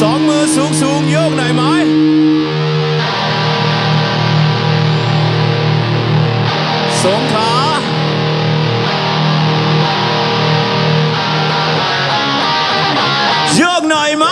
สองมือสูงสูงโยกหน่อยไหมสงขาโยกหน่อยไหม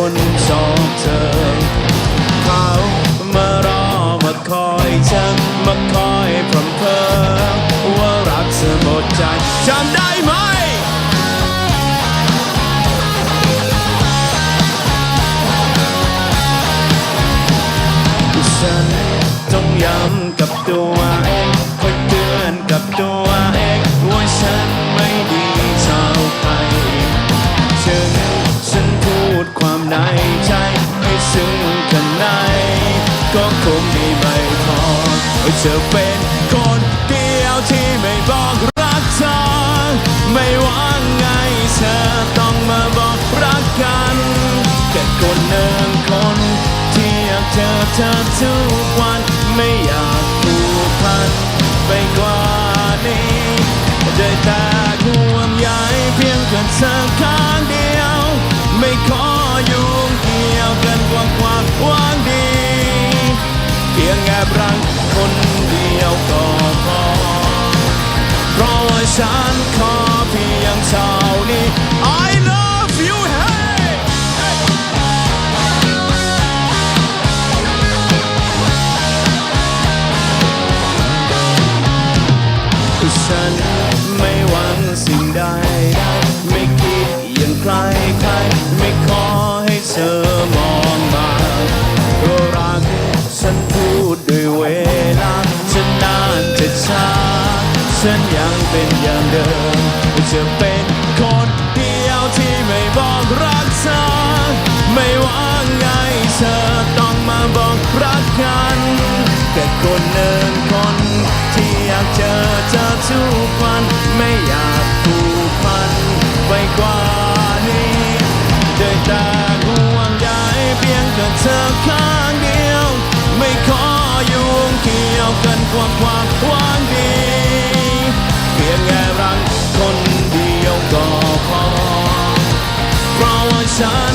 คนชอบเธอ เขามารอมาคอยฉันมาคอยพรำเพอว่ารักเธอหมดใจจำได้ไหมฉันต้องย้ำกับตัวเองคอยเตือนกับตัว ในใจให้ซึ้งข้างในก็คงดีไม่พอเธอเป็นคนเดียวที่ไม่บอกรักเธอ ไม่ว่าไงเธอต้องมาบอกรักกันแค่คนหนึ่งคนที่อยากเจอเธอทุกวันไม่อยากผูกพันไปกว่านี้ได้แต่ห่วงใยเพียงแค่เธอข้างเดียว ความหวังดี เพียงแอบรักคนเดียวก็พอ เพราะว่าฉันขอเพียงเท่านี้ I love you hey ฉันไม่หวังสิ่งใดได้ไม่คิดอย่างใครใครไม่ขอให้เธอมอง ฉันยังเป็นอย่างเดิมจะเป็นคนเดียวที่ไม่บอกรักเธอไม่ว่าไงเธอต้องมาบอกรักกันแค่คนหนึ่งคน ที่อยากเจอเธอทุกวันไม่อยากผูกพันไปกว่านี้ได้แต่ห่วงใยเพียงแค่เธอข้างเดียว ไม่ขอยุ่งเกี่ยวกันกว่าความหวังดี ก